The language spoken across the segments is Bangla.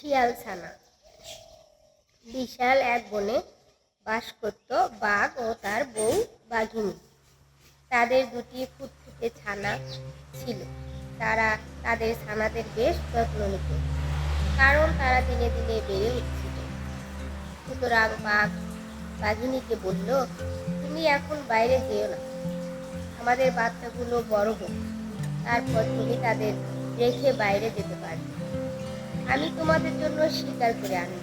শিয়াল ছানা। বিশাল এক বনে বাস করত বাঘ ও তার বউ বাঘিনী। তাদের দুটি ফুটফুটে ছানা ছিল। তারা তাদের ছানাদের বেশ যত্ন নিত, কারণ তারা দিনে দিনে বেড়ে উঠছিল। সুতরাং বাঘ বাঘিনীকে বলল, তুমি এখন বাইরে যেও না। আমাদের বাচ্চাগুলো বড় হোক। তারপর তুমি তাদের রেখে বাইরে যেতে পারবে। আমি তোমাদের জন্য শিকার করে আনব।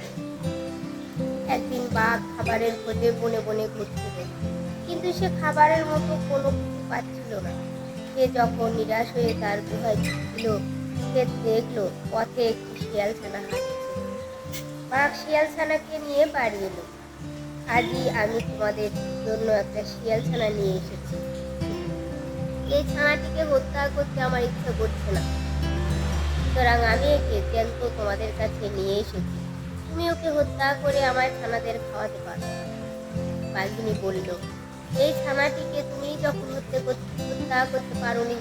একদিন বাঘ খাবারের খোঁজে বনে বনে ঘুরছিল কিন্তু সে খাবারের মতো কোনো কিছু পাচ্ছিল না। সে যখন নিরাশ হয়ে তার গুহায় ছিল সে দেখল পথে একটি শিয়াল ছানা বাঘ শিয়াল ছানাকে নিয়ে বাড়ি এলো। আজই আমি তোমাদের জন্য একটা শিয়াল ছানা নিয়ে এসেছি। এই ছানাটিকে হত্যা করতে আমার ইচ্ছা করছে না। সুতরাং আমি একে জ্যান্ত তোমাদের কাছে নিয়ে এসেছি। তুমি ওকে হত্যা করে আমার ছানাদের খাওয়াতে পারো বাঘিনী বলল, এই ছানাটিকে তুমি যখন হত্যা করতে হত্যা করতে পারোনি,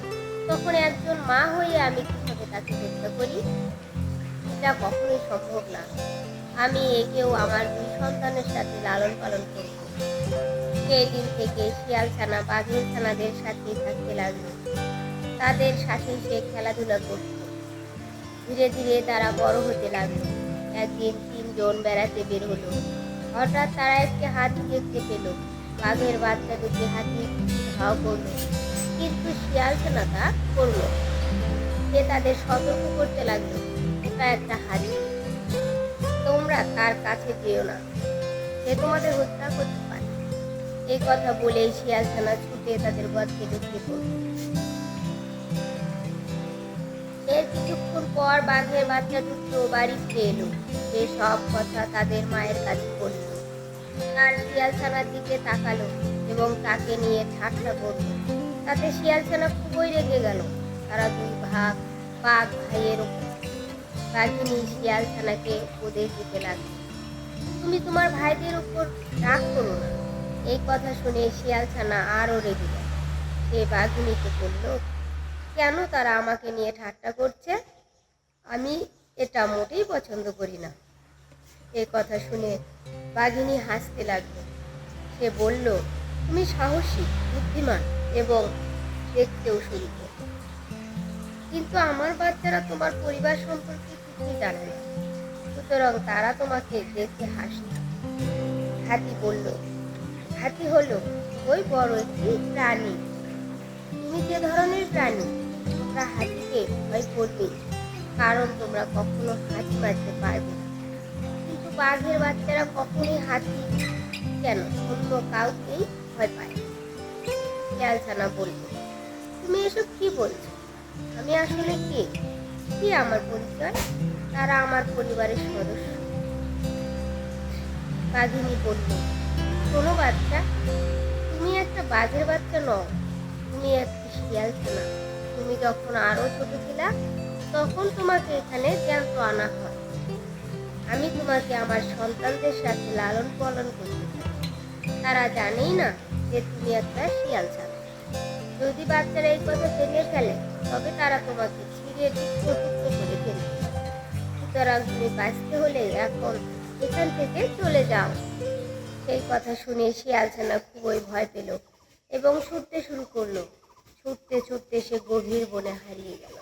তখন একজন মা হয়ে আমি কীভাবে তাকে হত্যা করি? এটা কখনোই সম্ভব না। আমি একেও আমার দুই সন্তানের সাথে লালন পালন করব সেই দিন থেকে শিয়াল ছানা, বাঘের ছানাদের সাথে থাকতে লাগল। তাদের সাথে সে খেলাধুলা করত। ধীরে ধীরে তারা বড় হতে লাগল। একদিন তিনজন বেড়াতে বের হলো। হঠাৎ তারা একটি হাতি দেখতে পেল। বাঘের বাচ্চা দুটি হাতি ধাও করল। কিন্তু শিয়াল ছানা তা করল সে তাদের সতর্ক করতে লাগল। ওটা একটা হাতি। তোমরা তার কাছে যেও না। সে তোমাদের হত্যা করতে পারে। এই কথা বলে শিয়াল ছানা ছুটে তাদের গর্তে ঢুকে পড়ল। কিছুক্ষণ পর বাঘের বাচ্চা দুটো বাড়ি ফিরে এলো। সে সব কথা তাদের মায়ের কাছে বলল। আর শিয়ালছানার দিকে তাকালো এবং তাকে নিয়ে ঠাট্টা করল। তাতে শিয়ালছানা খুবই রেগে গেল। তারা দুই ভাগ, বাঘ ভাইয়ের ওপর। বাঘিনী শিয়াল ছানাকে উপদেশ দিতে লাগল। তুমি তোমার ভাইদের উপর রাগ করো না। এই কথা শুনে শিয়ালছানা আরও রেগে গেল। সে বাঘিনীকে বলল কেন তারা আমাকে নিয়ে ঠাট্টা করছে? আমি এটা মোটেই পছন্দ করি না। এই কথা শুনে বাঘিনী হাসতে লাগল। সে বলল, তুমি সাহসী, বুদ্ধিমান এবং দেখতেও সুন্দর। কিন্তু আমার বাচ্চারা তোমার পরিবার সম্পর্কে কিছুই জানে না। সুতরাং তারা তোমাকে দেখে হাসে। হাতি বলল, হাতি হলো ওই বড় একটি প্রাণী। তুমি যে ধরনের প্রাণী, তোমরা হাতিকে ভয় করবে, কারণ তোমরা কখনো হাতি মারতে পারবে না। কিন্তু বাঘের বাচ্চারা কখনোই হাতি কেন? অন্য কাউকেই ভয় পায় না। শিয়াল ছানা বলল, তুমি এসব কি বলছো? আমি আসলে কে? কি আমার পরিচয়? তারা আমার পরিবারের সদস্য। বাঘিনী বলল, শোনো বাচ্চা, তুমি একটা বাঘের বাচ্চা নও তুমি একটা শিয়াল ছানা তুমি যখন আরও ছোট ছিলা, তখন তোমাকে এখানে জ্যান্ত আনা হয়। আমি তোমাকে আমার সন্তানদের সাথে লালন পালন করতে তারা জানেই না যে তুমি একটা শিয়াল ছানা। যদি বাচ্চারা এই কথা জেনে ফেলে, তবে তারা তোমাকে ছিঁড়ে টুকরো করে ফেলবে। সুতরাং তুমি বাঁচতে হলে এখন এখান থেকে চলে যাও। সেই কথা শুনে শিয়াল ছানা খুবই ভয় পেল। এবং ছুটতে শুরু করল। ছুটতে ছুটতে সে গভীর বনে হারিয়ে গেল।